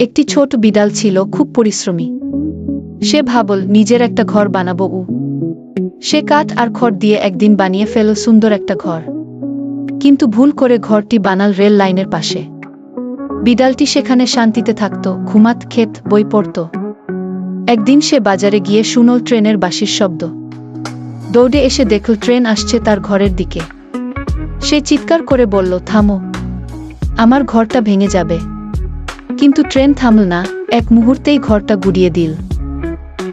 একটি ছোট বিড়াল ছিল, খুব পরিশ্রমী। সে ভাবল, নিজের একটা ঘর বানাবো উ সে কাঠ আর খড় দিয়ে একদিন বানিয়ে ফেল, সুন্দর একটা ঘর। কিন্তু ভুল করে ঘরটি বানাল রেল লাইনের পাশে। বিড়ালটি সেখানে শান্তিতে থাকত, ঘুমাত, খেত, বই পড়ত। একদিন সে বাজারে গিয়ে শুনল ট্রেনের বাসির শব্দ। দৌড়ে এসে দেখল, ট্রেন আসছে তার ঘরের দিকে। সে চিৎকার করে বলল, থামো। আমার ঘরটা ভেঙে যাবে। কিন্তু ট্রেন থামল না, এক মুহূর্তেই ঘরটা গুড়িয়ে দিল।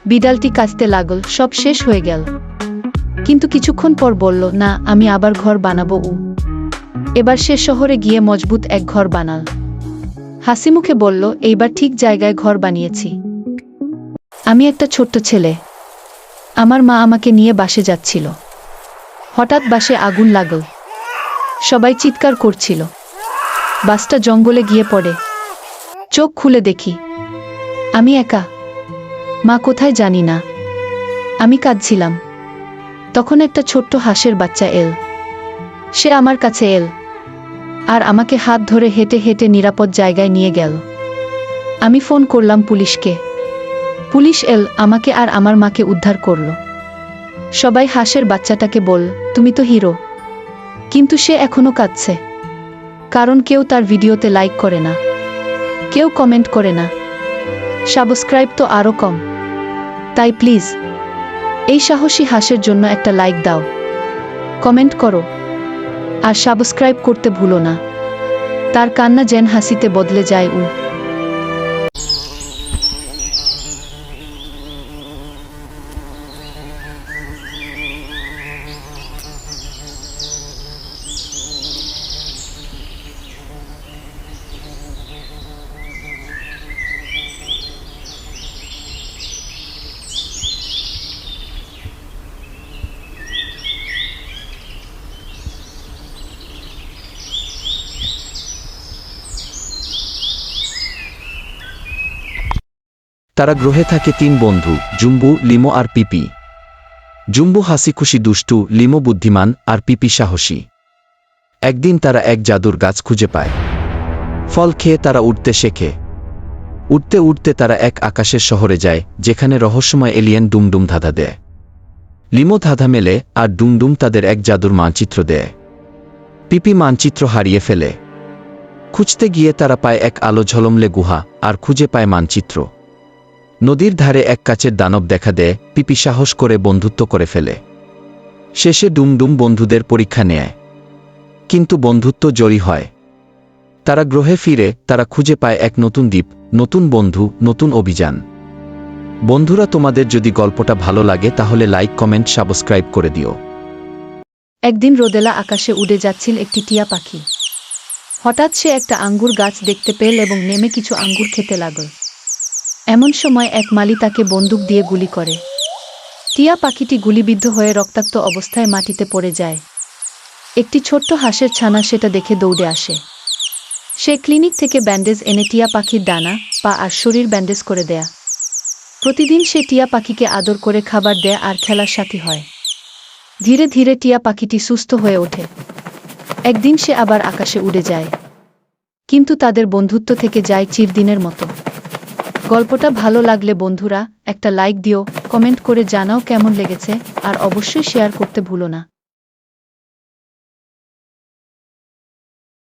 বিড়ালটি কাঁচতে লাগল, সব শেষ হয়ে গেল। কিন্তু কিছুক্ষণ পর বলল, না, আমি আবার ঘর বানাবো, উ। এবার সে শহরে গিয়ে মজবুত এক ঘর বানাল। হাসি মুখে বলল, এইবার ঠিক জায়গায় ঘর বানিয়েছি। আমি একটা ছোট্ট ছেলে। আমার মা আমাকে নিয়ে বাসে যাচ্ছিল। হঠাৎ বাসে আগুন লাগল। সবাই চিৎকার করছিল। বাসটা জঙ্গলে গিয়ে পড়ে। চোখ খুলে দেখি। আমি একা। মা কোথায় জানি না। আমি কাঁদছিলাম। তখন একটা ছোট্ট হাঁসের বাচ্চা এল। সে আমার কাছে এল। আর আমাকে হাত ধরে হেঁটে হেঁটে নিরাপদ জায়গায় নিয়ে গেল। আমি ফোন করলাম পুলিশকে। পুলিশ এল, আমাকে আর আমার মাকে উদ্ধার করল। সবাই হাঁসের বাচ্চাটাকে বল, তুমি তো হিরো। কিন্তু সে এখনও কাঁদছে। কারণ কেউ তার ভিডিওতে লাইক করে না। কেউ কমেন্ট করে না। সাবস্ক্রাইব তো আরও কম। তাই প্লিজ এই সাহসী হাসের জন্য একটা লাইক দাও। কমেন্ট করো। আর সাবস্ক্রাইব করতে ভুলো না। তার কান্না যেন হাসিতে বদলে যায় উ। তারা গ্রহে থাকে তিন বন্ধু, জুম্বু, লিমো আর পিপি। জুম্বু হাসি খুশি দুষ্টু, লিমো বুদ্ধিমান আর পিপি সাহসী। একদিন তারা এক জাদুর গাছ খুঁজে পায়। ফল খেয়ে তারা উঠতে শেখে। উঠতে উঠতে তারা এক আকাশের শহরে যায়, যেখানে রহস্যময় এলিয়েন ডুমডুম ধাঁধা দেয়। লিমো ধাঁধা মেলে আর ডুমডুম তাদের এক জাদুর মানচিত্র দেয়। পিপি মানচিত্র হারিয়ে ফেলে। খুঁজতে গিয়ে তারা পায় এক আলো ঝলমলে গুহা, আর খুঁজে পায় মানচিত্র। নদীর ধারে এক কাচের দানব দেখা দেয়, পিপি সাহস করে বন্ধুত্ব করে ফেলে। শেষে ডুমডুম বন্ধুদের পরীক্ষা নেয়। কিন্তু বন্ধুত্ব জড়ি হয়। তারা গ্রহে ফিরে, তারা খুঁজে পায় এক নতুন দ্বীপ, নতুন বন্ধু, নতুন অভিযান। বন্ধুরা, তোমাদের যদি গল্পটা ভালো লাগে, তাহলে লাইক, কমেন্ট, সাবস্ক্রাইব করে দিও। একদিন রোদেলা আকাশে উড়ে যাচ্ছিল একটি টিয়া পাখি। হঠাৎ সে একটা আঙ্গুর গাছ দেখতে পেল এবং নেমে কিছু আঙ্গুর খেতে লাগল। এমন সময় এক মালি তাকে বন্দুক দিয়ে গুলি করে। টিয়া পাখিটি গুলিবিদ্ধ হয়ে রক্তাক্ত অবস্থায় মাটিতে পড়ে যায়। একটি ছোট্ট হাঁসের ছানা সেটা দেখে দৌড়ে আসে। সে ক্লিনিক থেকে ব্যান্ডেজ এনে টিয়া পাখির ডানা, পা আর শরীর ব্যান্ডেজ করে দেয়া। প্রতিদিন সে টিয়া পাখিকে আদর করে খাবার দেয় আর খেলার সাথী হয়। ধীরে ধীরে টিয়া পাখিটি সুস্থ হয়ে ওঠে। একদিন সে আবার আকাশে উড়ে যায়। কিন্তু তাদের বন্ধুত্ব থেকে যায় চিরদিনের মতো। গল্পটা ভালো লাগলে বন্ধুরা একটা লাইক দিও, কমেন্ট করে জানাও কেমন লেগেছে, আর অবশ্যই শেয়ার করতে ভুলো না।